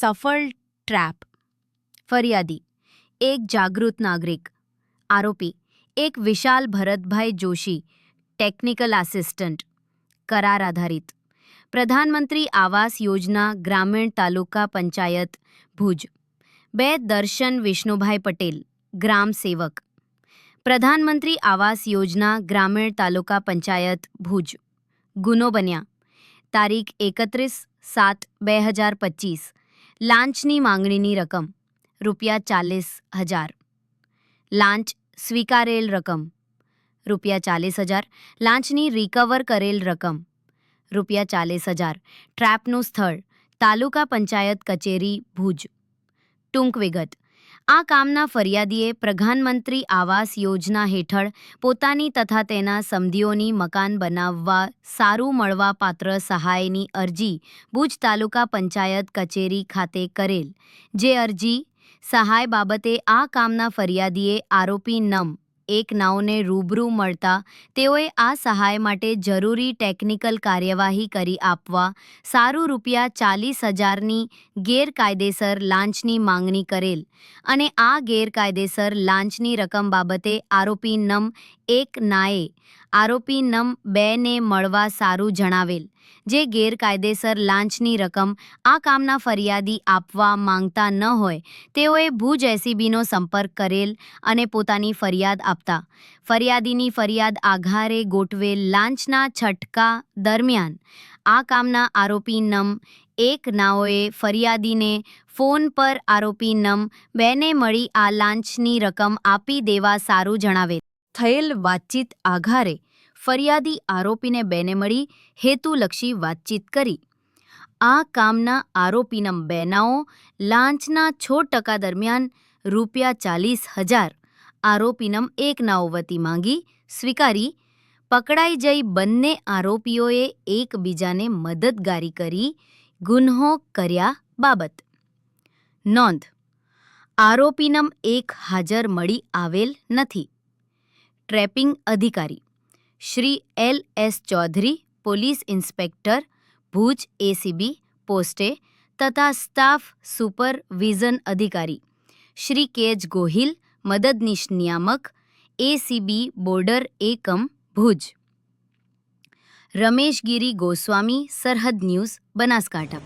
સફળ ટ્રેપ ફરિયાદી એક જાગૃત નાગરિક આરોપી એક વિશાલ ભરતભાઈ જોશી ટેકનિકલ આસિસ્ટન્ટ કરાર આધારિત પ્રધાનમંત્રી આવાસ યોજના ગ્રામીણ તાલુકા પંચાયત ભુજ બે દર્શન વિષ્ણુભાઈ પટેલ ગ્રામ સેવક પ્રધાનમંત્રી આવાસ યોજના ગ્રામીણ તાલુકા પંચાયત ભુજ ગુનો બન્યા તારીખ એકત્રીસ સાત બે હજાર પચીસ લાંચની માંગણીની રકમ રૂપિયા ચાલીસ હજાર લાંચ સ્વીકારેલ રકમ રૂપિયા ચાલીસ હજાર લાંચની રિકવર કરેલ રકમ રૂપિયા ચાલીસ હજાર ટ્રેપનું સ્થળ તાલુકા પંચાયત કચેરી ભુજ ટૂંક વિગત આ કામના ફરિયાદીએ પ્રધાનમંત્રી આવાસ યોજના હેઠળ પોતાની તથા તેના સમધીઓની મકાન બનાવવા સારું મળવા પાત્ર સહાયની અરજી ભુજ તાલુકા પંચાયત કચેરી ખાતે કરેલ. જે અરજી સહાય બાબતે આ કામના ફરિયાદીએ આરોપી નમ એક નાવને રૂબરૂ મળતા તેઓએ આ સહાય માટે જરૂરી ટેકનિકલ કાર્યવાહી કરી આપવા સારું રૂપિયા ચાલીસ હજારની ગેરકાયદેસર લાંચની માંગણી કરેલ અને આ ગેરકાયદેસર લાંચની રકમ બાબતે આરોપી નમ એક નાએ આરોપી નમ બેને મળવા સારું જણાવેલ. જે ગેરકાયદેસર લાંચની રકમ આ કામના ફરિયાદી આપવા માંગતા ન હોય, તેઓએ ભુજ એસીબીનો સંપર્ક કરેલ અને પોતાની ફરિયાદ આપતા. ફરિયાદીની ફરિયાદ આધારે ગોઠવેલ લાંચના છટકા દરમિયાન આ કામના આરોપી નમ એક નાઓએ ફરિયાદીને ફોન પર આરોપી નમ બેને મળી આ લાંચની રકમ આપી દેવા સારું જણાવેલ. થયેલ વાતચીત આધારે ફરિયાદી આરોપીને બેને મળી હેતુલક્ષી વાતચીત કરી આ કામના આરોપીનમ બેનાઓ લાંચના છ ટકા દરમિયાન રૂપિયા ચાલીસ હજાર આરોપીનમ એક નાઓ વતી માંગી સ્વીકારી પકડાઈ જઈ બંને આરોપીઓએ એકબીજાને મદદગારી કરી ગુન્હો કર્યા બાબત નોંધ આરોપીનમ એક હાજર મળી આવેલ નથી ટ્રેપિંગ અધિકારી Shri L S Chaudhary police inspector Bhuj ACB પોસ્ટે તથા સ્ટાફ સુપરવિઝન અધિકારી શ્રી કેજ ગોહિલ મદદનીશ નિયામક એસીબી બોર્ડર એકમ ભુજ રમેશગીરી ગોસ્વામી સરહદ ન્યૂઝ બનાસકાંઠા